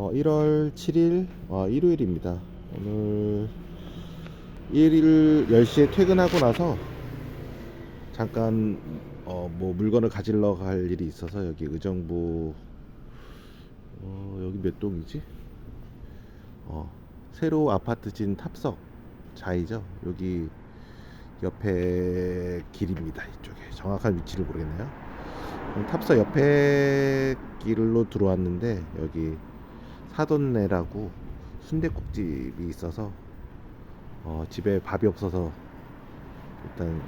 어, 1월 7일 어, 일요일입니다. 오늘 1일 10시에 퇴근하고 나서 잠깐 어, 뭐 물건을 가지러 갈 일이 있어서 여기 의정부 어, 여기 몇 동이지? 어, 새로 아파트 진 탑석 자이죠. 여기 옆에 길입니다. 이쪽에 정확한 위치를 모르겠네요. 음, 탑석 옆에 길로 들어왔는데 여기 사돈네라고 순대국집이 있어서 어, 집에 밥이 없어서 일단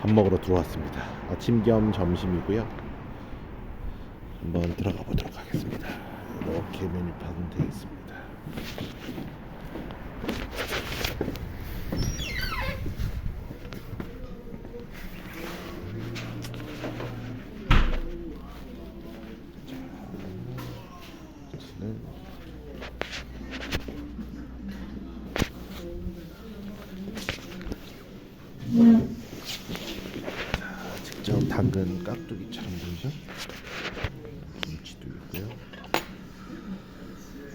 밥 먹으러 들어왔습니다. 아침 겸 점심이고요. 한번 들어가 보도록 하겠습니다. 이렇게 메뉴판은 되어 있습니다. 위치는 자, 직접 담근 깍두기처럼 보이죠? 김치도 있고요.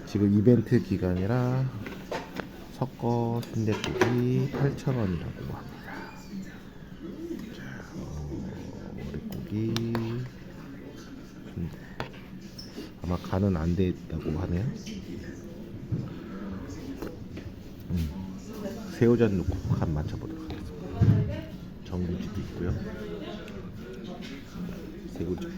지금 이벤트 기간이라 섞어 순대국이 8,000원이라고 합니다. 자, 어, 머릿고기 아마 간은 안 돼 있다고 하네요. 음, 새우젓 넣고 간 맞춰보도록 하겠습니다. 전구지도 있고요. 새우젓.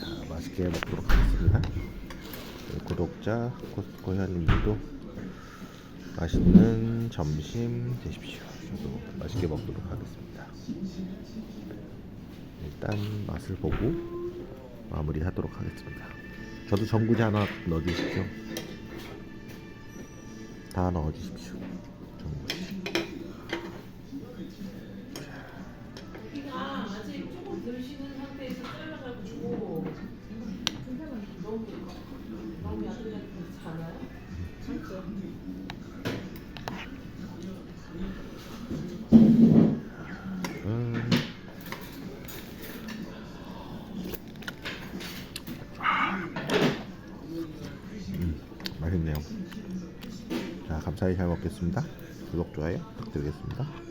자, 맛있게 먹도록 하겠습니다. 네, 구독자 코스트코 현님들도 맛있는 점심 되십시오. 저도 맛있게 먹도록 하겠습니다. 일단 맛을 보고 마무리하도록 하겠습니다. 저도 전구지 하나 넣어주십시오. 다 넣어주십시오. 전구지. 너무 약간 작아요? 음. 음, 맛있네요. 자, 감사히 잘 먹겠습니다. 구독, 좋아요 부탁드리겠습니다.